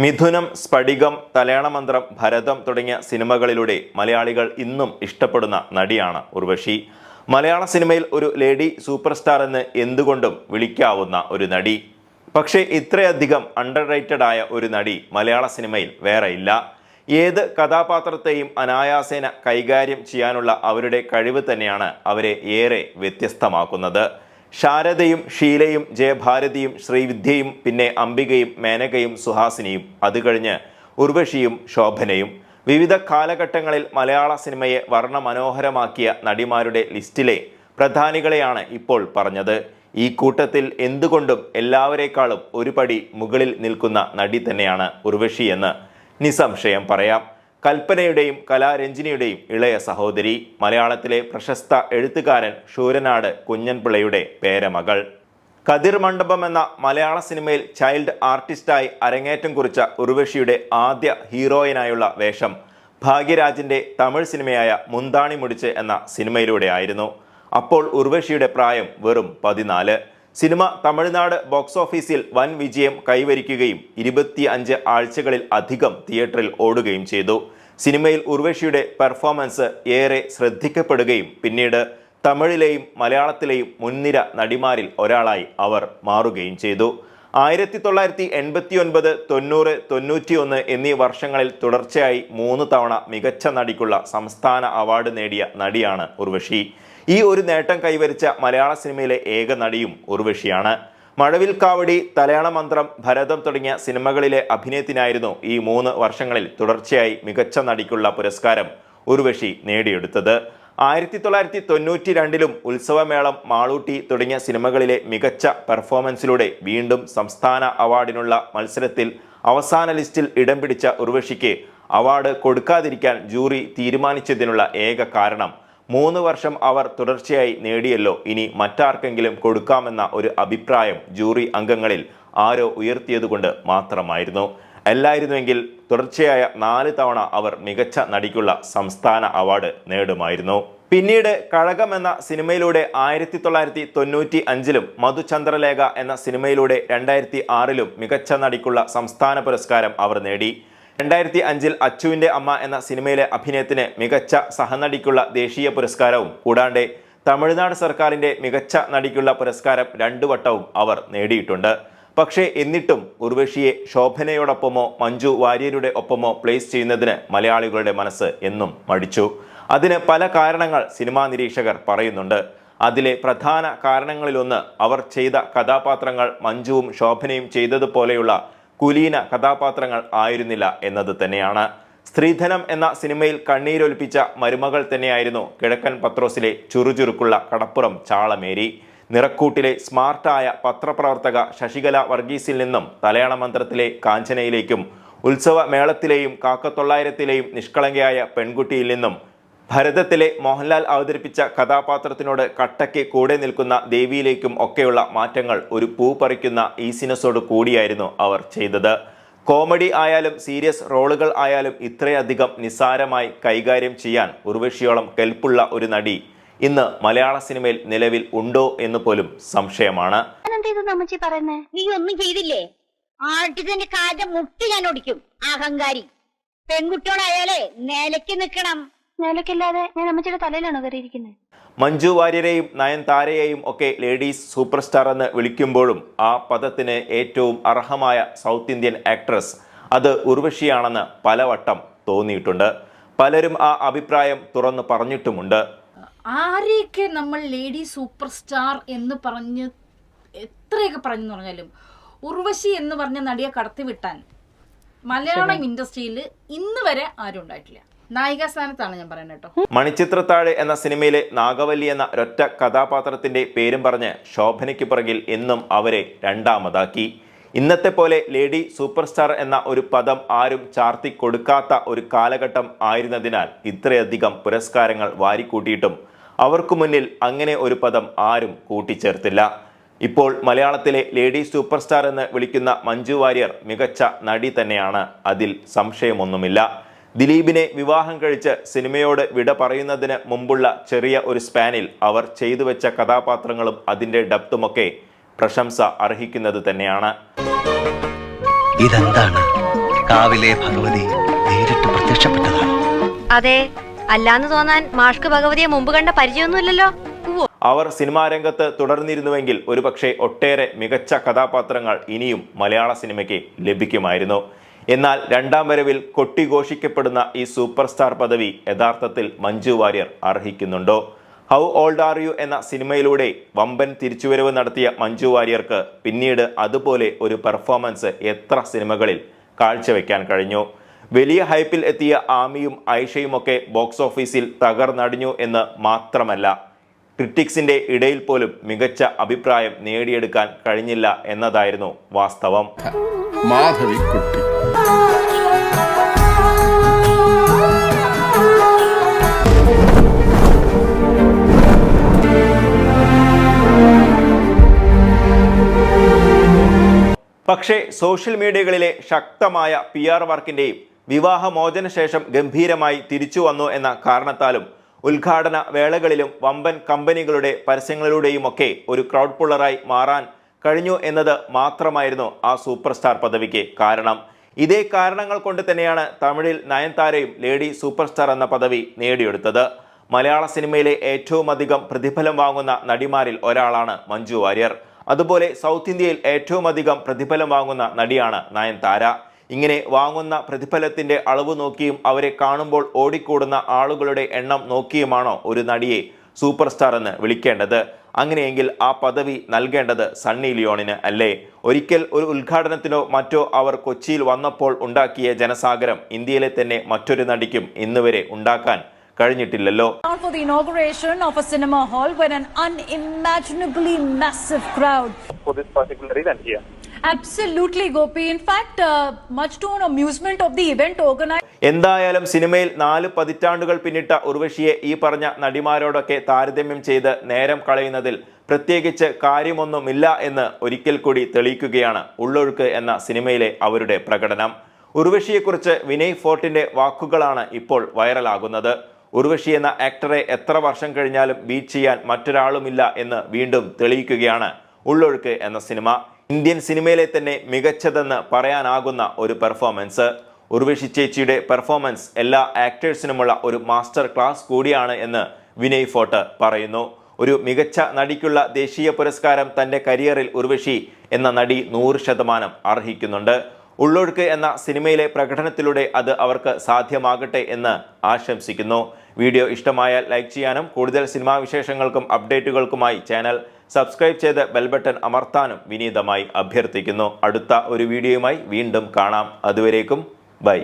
മിഥുനം സ്ഫടികം തലയാളമന്ത്രം ഭരതം തുടങ്ങിയ സിനിമകളിലൂടെ മലയാളികൾ ഇന്നും ഇഷ്ടപ്പെടുന്ന നടിയാണ് ഉർവശി. മലയാള സിനിമയിൽ ഒരു ലേഡി സൂപ്പർ സ്റ്റാർ എന്ന് എന്തുകൊണ്ടും വിളിക്കാവുന്ന ഒരു നടി. പക്ഷേ ഇത്രയധികം അണ്ടർ റേറ്റഡ് ആയ ഒരു നടി മലയാള സിനിമയിൽ വേറെയില്ല ഏത് കഥാപാത്രത്തെയും അനായാസേന കൈകാര്യം ചെയ്യാനുള്ള അവരുടെ കഴിവ് തന്നെയാണ് അവരെ ഏറെ വ്യത്യസ്തമാക്കുന്നത്. ശാരദയും ഷീലയും ജയഭാരതിയും ശ്രീവിദ്യയും പിന്നെ അംബികയും മേനകയും സുഹാസിനിയും. അത് കഴിഞ്ഞ് ഉർവശിയും ശോഭനയും. വിവിധ കാലഘട്ടങ്ങളിൽ മലയാള സിനിമയെ വർണമനോഹരമാക്കിയ നടിമാരുടെ ലിസ്റ്റിലെ പ്രധാനികളെയാണ് ഇപ്പോൾ പറഞ്ഞത്. ഈ കൂട്ടത്തിൽ എന്തുകൊണ്ടും എല്ലാവരേക്കാളും ഒരു പടി മുകളിൽ നിൽക്കുന്ന നടി തന്നെയാണ് ഉർവശി എന്ന് നിസ്സംശയം പറയാം. കൽപ്പനയുടെയും കലാരഞ്ജിനിയുടെയും ഇളയ സഹോദരി. മലയാളത്തിലെ പ്രശസ്ത എഴുത്തുകാരൻ ശൂരനാട് കുഞ്ഞൻപിള്ളയുടെ പേരമകൾ. കതിർ മണ്ഡപം എന്ന മലയാള സിനിമയിൽ ചൈൽഡ് ആർട്ടിസ്റ്റായി അരങ്ങേറ്റം കുറിച്ച ഉർവശിയുടെ ആദ്യ ഹീറോയിനായുള്ള വേഷം ഭാഗ്യരാജിന്റെ തമിഴ് സിനിമയായ മുന്താണി മുടിച്ച് എന്ന സിനിമയിലൂടെ ആയിരുന്നു അപ്പോൾ ഉർവശിയുടെ പ്രായം വെറും പതിനാല്. സിനിമ തമിഴ്നാട് ബോക്സ് ഓഫീസിൽ വൻ വിജയം കൈവരിക്കുകയും ഇരുപത്തി അഞ്ച് ആഴ്ചകളിൽ അധികം തിയേറ്ററിൽ ഓടുകയും ചെയ്തു. സിനിമയിൽ ഉർവശിയുടെ പെർഫോമൻസ് ഏറെ ശ്രദ്ധിക്കപ്പെടുകയും പിന്നീട് തമിഴിലെയും മലയാളത്തിലെയും മുൻനിര നടിമാരിൽ ഒരാളായി അവർ മാറുകയും ചെയ്തു. ആയിരത്തി തൊള്ളായിരത്തി എൺപത്തി ഒൻപത് തൊണ്ണൂറ് തൊണ്ണൂറ്റിയൊന്ന് എന്നീ വർഷങ്ങളിൽ തുടർച്ചയായി മൂന്ന് തവണ മികച്ച നടിക്കുള്ള സംസ്ഥാന അവാർഡ് നേടിയ നടിയാണ് ഉർവശി. ഈ ഒരു നേട്ടം കൈവരിച്ച മലയാള സിനിമയിലെ ഏക നടിയും ഉർവശിയാണ്. മഴവിൽ കാവടി തലയാള മന്ത്രം ഭരതം തുടങ്ങിയ സിനിമകളിലെ അഭിനയത്തിനായിരുന്നു ഈ മൂന്ന് വർഷങ്ങളിൽ തുടർച്ചയായി മികച്ച നടിക്കുള്ള പുരസ്കാരം ഉർവശി നേടിയെടുത്തത്. ആയിരത്തി തൊള്ളായിരത്തി തൊണ്ണൂറ്റി രണ്ടിലും ഉത്സവമേളം മാളൂട്ടി തുടങ്ങിയ സിനിമകളിലെ മികച്ച പെർഫോമൻസിലൂടെ വീണ്ടും സംസ്ഥാന അവാർഡിനുള്ള മത്സരത്തിൽ അവസാന ലിസ്റ്റിൽ ഇടം പിടിച്ച ഉർവശിക്ക് അവാർഡ് കൊടുക്കാതിരിക്കാൻ ജൂറി തീരുമാനിച്ചതിനുള്ള ഏക കാരണം മൂന്ന് വർഷം അവർ തുടർച്ചയായി നേടിയല്ലോ. ഇനി മറ്റാർക്കെങ്കിലും കൊടുക്കാമെന്ന ഒരു അഭിപ്രായം ജൂറി അംഗങ്ങളിൽ ആരോ ഉയർത്തിയതുകൊണ്ട് മാത്രമായിരുന്നു. അല്ലായിരുന്നുവെങ്കിൽ തുടർച്ചയായ നാല് തവണ അവർ മികച്ച നടിക്കുള്ള സംസ്ഥാന അവാർഡ് നേടുമായിരുന്നു. പിന്നീട് കഴകം എന്ന സിനിമയിലൂടെ ആയിരത്തി തൊള്ളായിരത്തി തൊണ്ണൂറ്റി അഞ്ചിലും മധുചന്ദ്രലേഖ എന്ന സിനിമയിലൂടെ രണ്ടായിരത്തി ആറിലും മികച്ച നടിക്കുള്ള സംസ്ഥാന പുരസ്കാരം അവർ നേടി. രണ്ടായിരത്തി അഞ്ചിൽ അച്ചുവിന്റെ അമ്മ എന്ന സിനിമയിലെ അഭിനയത്തിന് മികച്ച സഹനടിക്കുള്ള ദേശീയ പുരസ്കാരവും കൂടാണ്ട് തമിഴ്നാട് സർക്കാരിന്റെ മികച്ച നടിക്കുള്ള പുരസ്കാരം രണ്ടു വട്ടവും അവർ നേടിയിട്ടുണ്ട്. പക്ഷേ എന്നിട്ടും ഉർവശിയെ ശോഭനയോടൊപ്പമോ മഞ്ജു വാര്യരുടെ ഒപ്പമോ പ്ലേസ് ചെയ്യുന്നതിന് മലയാളികളുടെ മനസ്സ് എന്നും മടിച്ചു. അതിന് പല കാരണങ്ങൾ സിനിമാ നിരീക്ഷകർ പറയുന്നുണ്ട്. അതിലെ പ്രധാന കാരണങ്ങളിലൊന്ന് അവർ ചെയ്ത കഥാപാത്രങ്ങൾ മഞ്ജുവും ശോഭനയും ചെയ്തതുപോലെയുള്ള കുലീന കഥാപാത്രങ്ങൾ ആയിരുന്നില്ല എന്നത് തന്നെയാണ്. സ്ത്രീധനം എന്ന സിനിമയിൽ കണ്ണീരൊലിപ്പിച്ച മരുമകൾ തന്നെയായിരുന്നു കിഴക്കൻ പത്രോസിലെ ചുറുചുറുക്കുള്ള കടപ്പുറം ചാളമേരി. നിറക്കൂട്ടിലെ സ്മാർട്ടായ പത്രപ്രവർത്തക ശശികല വർഗീസിൽ നിന്നും തലയാള മന്ത്രത്തിലെ കാഞ്ചനയിലേക്കും ഉത്സവ മേളത്തിലെയും കാക്കത്തൊള്ളായിരത്തിലെയും നിഷ്കളങ്കയായ പെൺകുട്ടിയിൽ നിന്നും ഭരതത്തിലെ മോഹൻലാൽ അവതരിപ്പിച്ച കഥാപാത്രത്തിനോട് കട്ടയ്ക്ക് കൂടെ നിൽക്കുന്ന ദേവിയിലേക്കും ഒക്കെയുള്ള മാറ്റങ്ങൾ ഒരു പൂ പറിക്കുന്ന ഈസിനസോട് കൂടിയായിരുന്നു അവർ ചെയ്തത്. കോമഡി ആയാലും സീരിയസ് റോളുകൾ ആയാലും ഇത്രയധികം നിസ്സാരമായി കൈകാര്യം ചെയ്യാൻ ഉർവശിയോളം കെൽപ്പുള്ള ഒരു നടി ഇന്ന് മലയാള സിനിമയിൽ നിലവിൽ ഉണ്ടോ എന്ന് പോലും സംശയമാണ്. നീ ഒന്നും ചെയ്തില്ലേ? ആട്ടിന്റെ കാലിന്റെ മുട്ടി ഞാൻ ഒടിക്കും അഹങ്കാരി. പെൺകുട്ടിയോടായാലേ നിലയ്ക്ക് നിൽക്കണം. നിലക്കില്ലാതെ ഞാൻ അമ്മച്ചിയുടെ തലയിലാണ് കയറിയിരിക്കുന്നത്? മഞ്ജു വാര്യരെയും നയൻതാരയെയും ഒക്കെ ലേഡീസ് സൂപ്പർ സ്റ്റാർ എന്ന് വിളിക്കുമ്പോഴും ആ പദത്തിന് ഏറ്റവും അർഹമായ സൗത്ത് ഇന്ത്യൻ ആക്ട്രസ് അത് ഉർവശിയാണെന്ന് പലവട്ടം തോന്നിയിട്ടുണ്ട്. പലരും ആ അഭിപ്രായം തുറന്നു പറഞ്ഞിട്ടുമുണ്ട്. ആരെയൊക്കെ നമ്മൾ ലേഡി സൂപ്പർ സ്റ്റാർ എന്ന് പറഞ്ഞ് എത്രയൊക്കെ പറഞ്ഞു പറഞ്ഞാലും ഉർവശി എന്ന് പറഞ്ഞ നടിയെ കടത്തിവിട്ടാൻ മലയാളം ഇൻഡസ്ട്രിയിൽ ഇന്ന് വരെ ആരും ഉണ്ടായിട്ടില്ല. നായികാ സ്ഥാനത്താണ് ഞാൻ പറയുന്നത് കേട്ടോ. മണിച്ചിത്രത്താഴ് എന്ന സിനിമയിലെ നാഗവല്ലി എന്ന ഒറ്റ കഥാപാത്രത്തിന്റെ പേരും പറഞ്ഞ് ശോഭനയ്ക്ക് പിറകിൽ എന്നും അവരെ രണ്ടാമതാക്കി. ഇന്നത്തെ പോലെ ലേഡി സൂപ്പർ സ്റ്റാർ എന്ന ഒരു പദം ആരും ചാർത്തി കൊടുക്കാത്ത ഒരു കാലഘട്ടം ആയിരുന്നതിനാൽ ഇത്രയധികം പുരസ്കാരങ്ങൾ വാരിക്കൂട്ടിയിട്ടും അവർക്കു മുന്നിൽ അങ്ങനെ ഒരു പദം ആരും കൂട്ടിച്ചേർത്തില്ല. ഇപ്പോൾ മലയാളത്തിലെ ലേഡി സൂപ്പർ സ്റ്റാർ എന്ന് വിളിക്കുന്ന മഞ്ജു വാര്യർ മികച്ച നടി തന്നെയാണ്. അതിൽ സംശയമൊന്നുമില്ല. ദിലീപിനെ വിവാഹം കഴിച്ച് സിനിമയോട് വിട പറയുന്നതിന് മുമ്പുള്ള ചെറിയ ഒരു സ്പാനിൽ അവർ ചെയ്തു വെച്ച കഥാപാത്രങ്ങളും അതിന്റെ ഡപ്തുമൊക്കെ പ്രശംസ അർഹിക്കുന്നത് തന്നെയാണ്. ഇതെന്താണ്? കാവിലെ ഭഗവതി നേരിട്ട് പ്രത്യക്ഷപ്പെട്ടതാണ്. അതെ അല്ലാന്ന് തോന്നാൻ മാഷ്ക്ക് ഭഗവതിയെ മുമ്പ് കണ്ട പരിചയമൊന്നുമില്ലല്ലോ. അവർ സിനിമാ രംഗത്ത് തുടർന്നിരുന്നുവെങ്കിൽ ഒരുപക്ഷെ ഒട്ടേറെ മികച്ച കഥാപാത്രങ്ങൾ ഇനിയും മലയാള സിനിമയ്ക്ക് ലഭിക്കുമായിരുന്നു. എന്നാൽ രണ്ടാം വരവിൽ കൊട്ടിഘോഷിക്കപ്പെടുന്ന ഈ സൂപ്പർ സ്റ്റാർ പദവി യഥാർത്ഥത്തിൽ മഞ്ജു വാര്യർ അർഹിക്കുന്നുണ്ടോ? ഹൗ ഓൾഡ് ആർ യു എന്ന സിനിമയിലൂടെ വമ്പൻ തിരിച്ചുവരവ് നടത്തിയ മഞ്ജു വാര്യർക്ക് പിന്നീട് അതുപോലെ ഒരു പെർഫോമൻസ് എത്ര സിനിമകളിൽ കാഴ്ചവെക്കാൻ കഴിഞ്ഞു? വലിയ ഹൈപ്പിൽ എത്തിയ ആമിയും ഐഷയുമൊക്കെ ബോക്സ് ഓഫീസിൽ തകർന്നടിഞ്ഞു എന്ന് മാത്രമല്ല ക്രിറ്റിക്സിന്റെ ഇടയിൽ പോലും മികച്ച അഭിപ്രായം നേടിയെടുക്കാൻ കഴിഞ്ഞില്ല എന്നതായിരുന്നു വാസ്തവം. മാധവിക്കുട്ടി പക്ഷേ സോഷ്യൽ മീഡിയകളിലെ ശക്തമായ പി ആർ വർക്കിന്റെയും വിവാഹമോചന ശേഷം ഗംഭീരമായി തിരിച്ചു വന്നു എന്ന കാരണത്താലും ഉദ്ഘാടന വേളകളിലും വമ്പൻ കമ്പനികളുടെ പരസ്യങ്ങളിലൂടെയുമൊക്കെ ഒരു ക്രൗഡ് പുള്ളറായി മാറാൻ കഴിഞ്ഞു എന്നത് മാത്രമായിരുന്നു ആ സൂപ്പർ സ്റ്റാർ പദവിക്ക് കാരണം. ഇതേ കാരണങ്ങൾ കൊണ്ട് തന്നെയാണ് തമിഴിൽ നയൻതാരയും ലേഡി സൂപ്പർ സ്റ്റാർ എന്ന പദവി നേടിയെടുത്തത്. മലയാള സിനിമയിലെ ഏറ്റവും അധികം പ്രതിഫലം വാങ്ങുന്ന നടിമാരിൽ ഒരാളാണ് മഞ്ജു വാര്യർ. അതുപോലെ സൗത്ത് ഇന്ത്യയിൽ ഏറ്റവും അധികം പ്രതിഫലം വാങ്ങുന്ന നടിയാണ് നയൻതാര. ഇങ്ങനെ വാങ്ങുന്ന പ്രതിഫലത്തിന്റെ അളവ് നോക്കിയും അവരെ കാണുമ്പോൾ ഓടിക്കൂടുന്ന ആളുകളുടെ എണ്ണം നോക്കിയുമാണോ ഒരു നടിയെ സൂപ്പർ സ്റ്റാർ എന്ന് വിളിക്കേണ്ടത് അങ്ങനെയെങ്കിൽ ആ പദവി നൽകേണ്ടത് സണ്ണി ലിയോണിന് അല്ലേ ഒരിക്കൽ ഒരു ഉദ്ഘാടനത്തിനോ മറ്റോ അവർ കൊച്ചിയിൽ വന്നപ്പോൾ ഉണ്ടാക്കിയ ജനസാഗരം ഇന്ത്യയിലെ തന്നെ മറ്റൊരു നടിക്കും ഇന്നുവരെ ഉണ്ടാക്കാൻ കഴിഞ്ഞിട്ടില്ലല്ലോ for the inauguration of a cinema hall when an unimaginably massive crowd. for this particular event here. Absolutely, Gopi. In fact, uh, much to an amusement of the event. എന്തായാലും സിനിമയിൽ നാല് പതിറ്റാണ്ടുകൾ പിന്നിട്ട ഉർവശിയെ ഈ പറഞ്ഞ നടിമാരോടൊക്കെ താരതമ്യം ചെയ്ത് നേരം കളയുന്നതിൽ പ്രത്യേകിച്ച് കാര്യമൊന്നുമില്ല എന്ന് ഒരിക്കൽ കൂടി തെളിയിക്കുകയാണ് ഉള്ളൊഴുക്ക് എന്ന സിനിമയിലെ അവരുടെ പ്രകടനം ഉർവശിയെക്കുറിച്ച് വിനയ് ഫോർട്ടിന്റെ വാക്കുകളാണ് ഇപ്പോൾ വൈറലാകുന്നത് ഉർവശി എന്ന ആക്ടറെ എത്ര വർഷം കഴിഞ്ഞാലും ബീറ്റ് ചെയ്യാൻ മറ്റൊരാളുമില്ല എന്ന് വീണ്ടും തെളിയിക്കുകയാണ് ഉള്ളൊഴുക്ക് എന്ന സിനിമ ഇന്ത്യൻ സിനിമയിലെ തന്നെ മികച്ചതെന്ന് പറയാനാകുന്ന ഒരു പെർഫോമൻസ് ഉർവശി ചേച്ചിയുടെ പെർഫോമൻസ് എല്ലാ ആക്ടേഴ്സിനുമുള്ള ഒരു മാസ്റ്റർ ക്ലാസ് കൂടിയാണ് എന്ന് വിനയ് ഫോട്ട് പറയുന്നു. ഒരു മികച്ച നടിക്കുള്ള ദേശീയ പുരസ്കാരം തന്റെ കരിയറിൽ ഉർവശി എന്ന നടി നൂറ് ശതമാനം അർഹിക്കുന്നുണ്ട്. ഉള്ളൊഴുക്ക് എന്ന സിനിമയിലെ പ്രകടനത്തിലൂടെ അത് അവർക്ക് സാധ്യമാകട്ടെ എന്ന് ആശംസിക്കുന്നു. വീഡിയോ ഇഷ്ടമായാൽ ലൈക്ക് ചെയ്യാനും കൂടുതൽ സിനിമാ വിശേഷങ്ങൾക്കും അപ്ഡേറ്റുകൾക്കുമായി ചാനൽ സബ്സ്ക്രൈബ് ചെയ്ത് ബെൽബട്ടൺ അമർത്താനും വിനീതമായി അഭ്യർത്ഥിക്കുന്നു. അടുത്ത ഒരു വീഡിയോയുമായി വീണ്ടും കാണാം. അതുവരേക്കും ബൈ